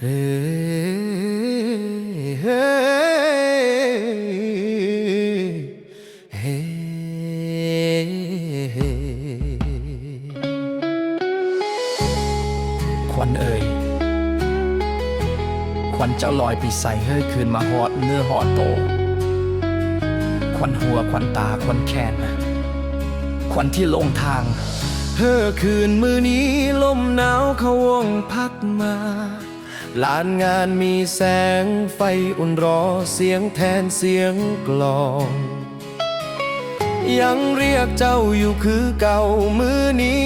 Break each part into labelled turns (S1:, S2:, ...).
S1: เฮ้เฮ้เฮ้ควันเอ่ยควันเจ้าลอยปีใสเฮ้ยคืนมาหอดเนื้อหอดโต ควันหัวควันตาควันแขนควันที่ลงทาง เฮ้อคืนมือนี้ลมหนาวเขาวงพัดมา ลานงานมีแสงไฟอุ่นรอเสียงแทนเสียงกลอง ยังเรียกเจ้าอยู่คือเก่ามือนี้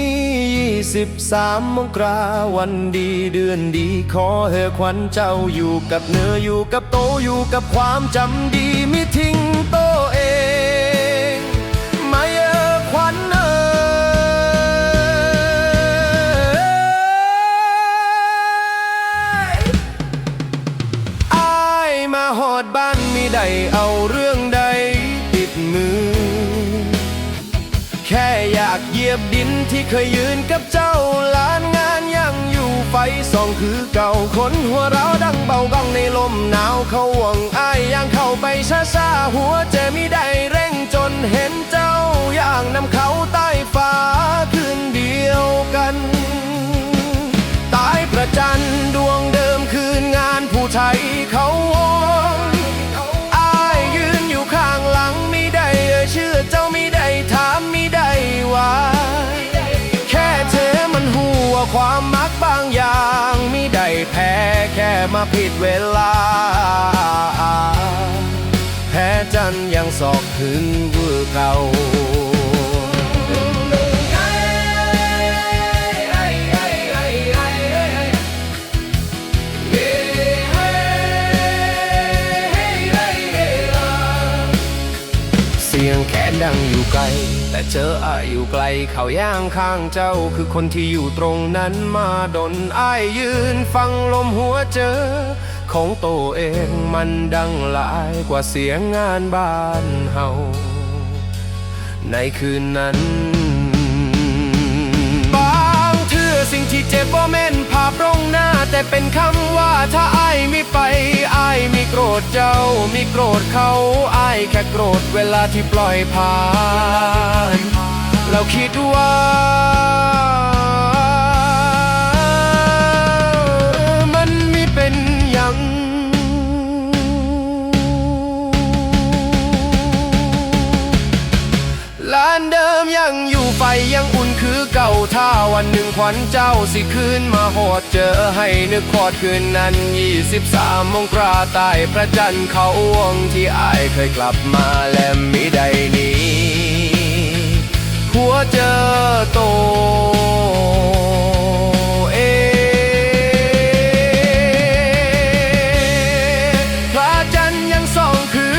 S1: ยี่สิบสามมกราวันดีเดือนดี ขอเฮอควันเจ้าอยู่กับเนื้ออยู่กับโตอยู่กับความจำดี บ้านมีใดเอาเรื่องใดติดมือ แค่อยากเหยียบดินที่เคยยืนกับเจ้าลานงานยังอยู่ไฟส่องคือเก่าคนหัวเราะดังเบากองในลมหนาวเขาหวงอายยังเข้าไปช้าช้าหัวใจมิได้เร่งจนเห็นเจ้าอย่างนำเขาใต้ฟ้าคืนเดียวกันตายประจันดวงเดิมคืนงานผู้ไทยเขา มาผิดเวลา แพ้จันยังสอกถึงเวอเก่า ดังอยู่ไกล แต่เจออายอยู่ไกลเขาย่างข้างเจ้า คือคนที่อยู่ตรงนั้นมาดนอายยืนฟังลมหัวเจอ ของโตเองมันดังหลายกว่าเสียงงานบ้านเฮาในคืนนั้น บางเทื่อสิ่งที่เจ็บบ่แม่นภาพร แต่เป็นคำว่าถ้าไอายไม่ไปไอายมีโกรธเจ้ามีโกรธเขาไอายแค่โกรธเวลาที่ปล่อยผ่านเราคิดว่ามันไม่เป็นอย่างลานเดิมยังอยู่ไฟยัง เก่าถ้าวันหนึ่งขวัญเจ้าสิคืนมาโหดเจอให้นึกคอดคืนนั้นยี่สิบสามมงกราตายพระจันทร์เขาวงที่อายเคยกลับมาและมิได้นี้ หัวเจอโตเอพระจันทร์ยังสองคืน